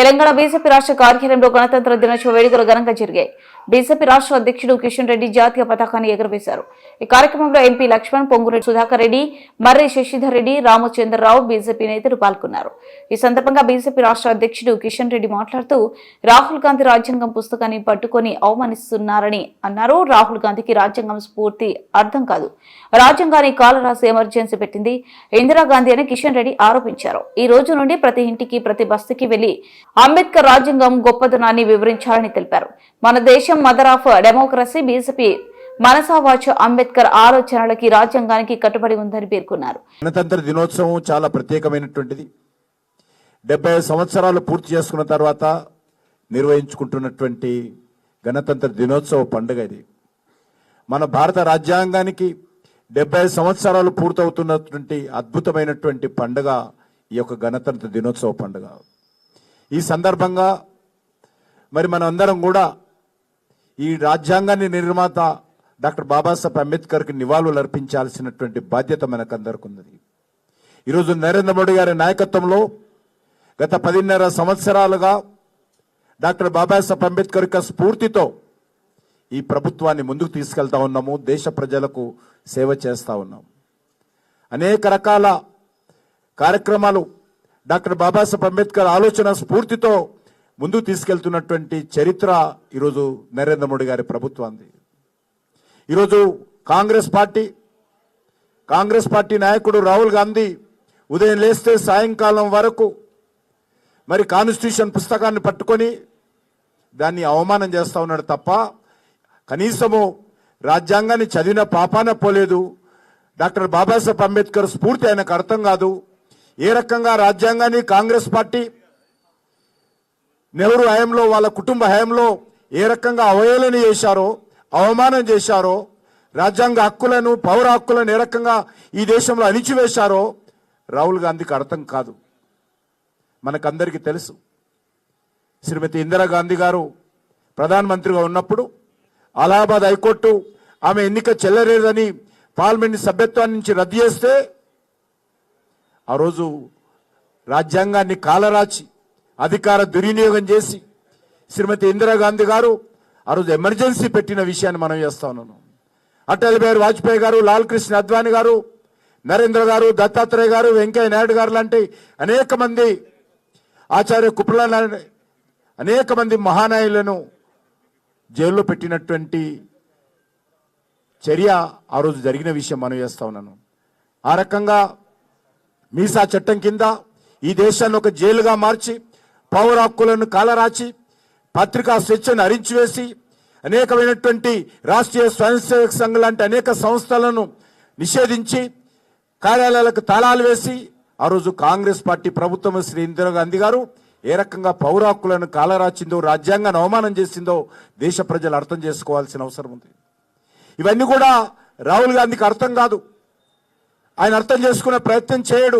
Telangana BJP రాష్ట్ర కార్యాలయంలో గణతంత్ర దినోత్సవ వేడుకలు ఘనంగా జరిగాయి. బీజేపీ రాష్ట్ర అధ్యక్షుడు కిషన్ రెడ్డి జాతీయ పతాకాన్ని ఎగురవేశారు. ఈ కార్యక్రమంలో ఎంపీ లక్ష్మణ్ పొంగురెడ్డి సుధాకర్ రెడ్డి మర్రి శశిధర్ రెడ్డి రామచంద్రరావు బీజేపీ నేతలు పాల్గొన్నారు. ఈ సందర్భంగా బీజేపీ రాష్ట్ర అధ్యక్షుడు కిషన్ రెడ్డి మాట్లాడుతూ రాహుల్ గాంధీ రాజ్యాంగం పుస్తకాన్ని పట్టుకొని అవమానిస్తున్నారని అన్నారు. రాహుల్ గాంధీకి రాజ్యాంగం స్ఫూర్తి అర్థం కాదు. రాజ్యాంగాన్ని కాలరాసి ఎమర్జెన్సీ పెట్టింది. ఇందిరాగాంధీ అని కిషన్ రెడ్డి ఆరోపించారు. ఈ రోజు నుండి ప్రతి ఇంటికి ప్రతి బస్తీకి వెళ్ళి అంబేద్కర్ రాజ్యాంగం గొప్పదనాన్ని వివరించాలని తెలిపారు. మన దేశం మదర్ ఆఫ్ డెమోక్రసీ బీజేపీ మనసావాచ అంబేద్కర్ ఆలోచనలకి రాజ్యాంగానికి కట్టుబడి ఉందని పేర్కొన్నారు. గణతంత్ర దినోత్సవం చాలా ప్రత్యేకమైనటువంటిది. డెబ్బై సంవత్సరాలు పూర్తి చేసుకున్న తర్వాత నిర్వహించుకుంటున్నటువంటి గణతంత్ర దినోత్సవ పండుగ ఇది. మన భారత రాజ్యాంగానికి డెబ్బై సంవత్సరాలు పూర్తవుతున్నటువంటి అద్భుతమైనటువంటి పండుగ ఈ యొక్క గణతంత్ర దినోత్సవ పండుగ. ఈ సందర్భంగా మరి మనం అందరం కూడా ఈ రాజ్యాంగాన్ని నిర్మాత డాక్టర్ బాబాసాహెబ్ అంబేద్కర్కి నివాళులు అర్పించాల్సినటువంటి బాధ్యత మనకందరికి ఉన్నది. ఈరోజు నరేంద్ర మోడీ గారి నాయకత్వంలో గత పదిన్నర సంవత్సరాలుగా డాక్టర్ బాబాసాహెబ్ అంబేద్కర్ యొక్క స్ఫూర్తితో ఈ ప్రభుత్వాన్ని ముందుకు తీసుకెళ్తా ఉన్నాము దేశ ప్రజలకు సేవ చేస్తా ఉన్నాము. అనేక రకాల కార్యక్రమాలు డాక్టర్ బాబాసాహెబ్ అంబేద్కర్ ఆలోచన స్ఫూర్తితో ముందుకు తీసుకెళ్తున్నటువంటి చరిత్ర ఈరోజు నరేంద్ర మోడీ గారి ప్రభుత్వాన్ని ఈరోజు కాంగ్రెస్ పార్టీ కాంగ్రెస్ పార్టీ నాయకుడు రాహుల్ గాంధీ ఉదయం లేస్తే సాయంకాలం వరకు మరి కాన్స్టిట్యూషన్ పుస్తకాన్ని పట్టుకొని దాన్ని అవమానం చేస్తూ ఉన్నాడు తప్ప కనీసము రాజ్యాంగాన్ని చదివిన పాపాన పోలేదు. డాక్టర్ బాబాసాహెబ్ అంబేద్కర్ స్ఫూర్తి ఆయనకు అర్థం కాదు. ఏ రకంగా రాజ్యాంగాన్ని కాంగ్రెస్ పార్టీ నెహ్రూ హయాంలో వాళ్ళ కుటుంబ హయాంలో ఏ రకంగా అవహేళన చేశారో అవమానం చేశారో రాజ్యాంగ హక్కులను పౌర హక్కులను ఏ రకంగా ఈ దేశంలో అణిచివేశారో రాహుల్ గాంధీకి అర్థం కాదు. మనకందరికీ తెలుసు. శ్రీమతి ఇందిరాగాంధీ గారు ప్రధానమంత్రిగా ఉన్నప్పుడు అలహాబాద్ హైకోర్టు ఆమె ఎన్నిక చెల్లలేదని పార్లమెంట్ సభ్యత్వాన్ని నుంచి రద్దు చేస్తే ఆ రోజు రాజ్యాంగాన్ని కాలరాచి అధికార దుర్వినియోగం చేసి శ్రీమతి ఇందిరాగాంధీ గారు ఆ రోజు ఎమర్జెన్సీ పెట్టిన విషయాన్ని మనం చేస్తా ఉన్నాను. అటల్ బిహారీ వాజ్పేయి గారు లాల్ కృష్ణ అద్వానీ గారు నరేంద్ర గారు దత్తాత్రేయ గారు వెంకయ్య నాయుడు గారు లాంటి అనేక మంది ఆచార్య కుప్ల అనేక మంది మహానాయులను జైల్లో పెట్టినటువంటి చర్య ఆ రోజు జరిగిన విషయం మనం చేస్తా ఉన్నాను. ఆ రకంగా మీసా చట్టం కింద ఈ దేశాన్ని ఒక జైలుగా మార్చి పౌర హక్కులను కాలరాచి పత్రికా స్వేచ్ఛను అరించివేసి అనేకమైనటువంటి రాష్ట్రీయ స్వయం సేవక సంఘం లాంటి అనేక సంస్థలను నిషేధించి కార్యాలయాలకు తాళాలు వేసి ఆ రోజు కాంగ్రెస్ పార్టీ ప్రభుత్వం శ్రీ ఇందిరాగాంధీ గారు ఏ రకంగా పౌర హక్కులను కాలరాచిందో రాజ్యాంగాన్ని అవమానం చేసిందో దేశ ప్రజలు అర్థం చేసుకోవాల్సిన అవసరం ఉంది. ఇవన్నీ కూడా రాహుల్ గాంధీకి అర్థం కాదు. ఆయన అర్థం చేసుకునే ప్రయత్నం చేయడు.